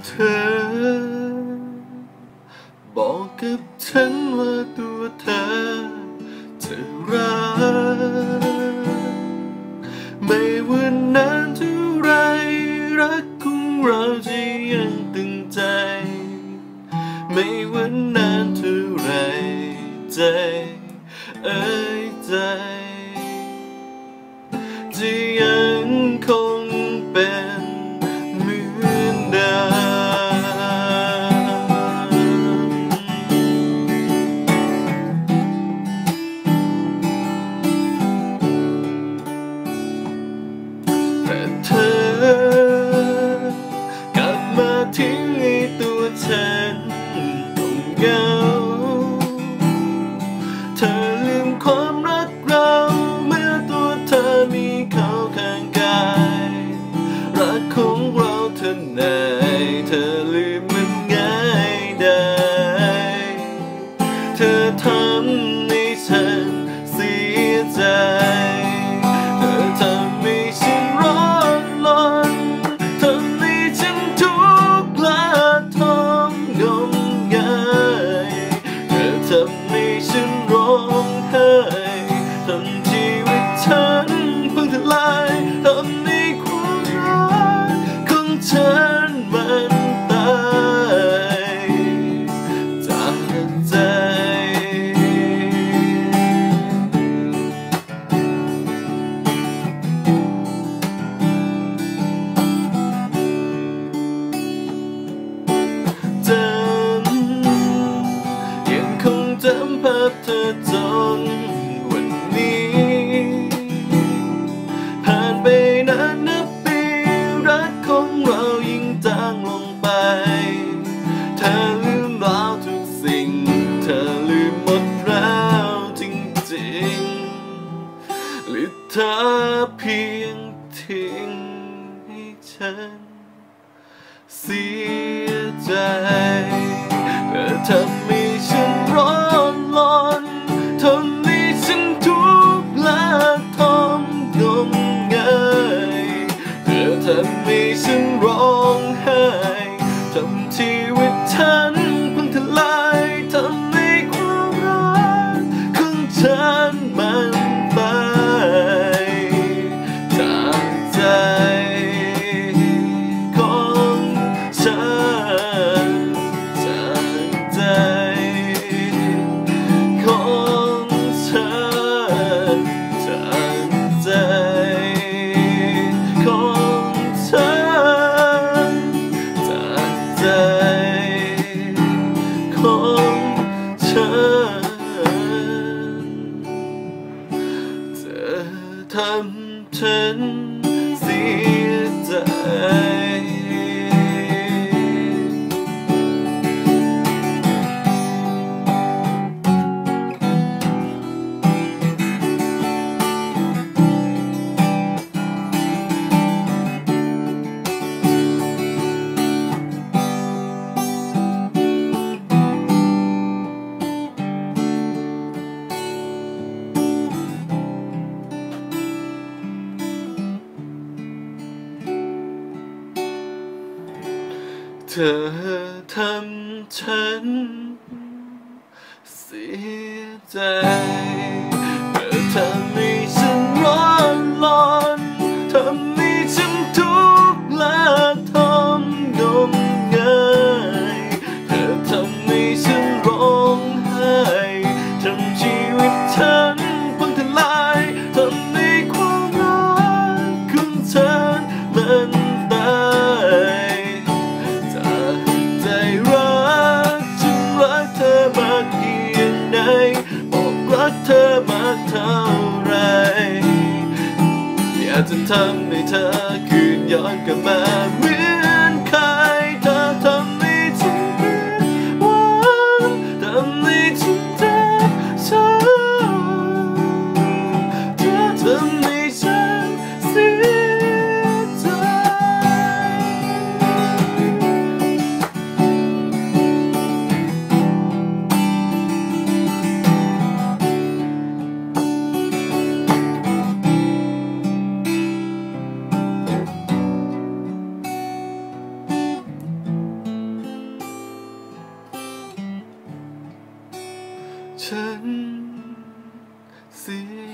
เธอ บอกกับฉันว่าตัวเธอเธอรักไม่ว่านานเท่าไรรักของเราจะยังตึงใจ ไม่ว่านานเท่าไรใจ เอ้ยใจ gun. return. เธอเพียงทิ้งให้ฉัน เสียใจเธอทำ ทำฉันเสียใจ เธอทำฉันเสียใจ เท่าไรอยากจะทำให้เธอคืนย้อนกลับมา ฉันเสีย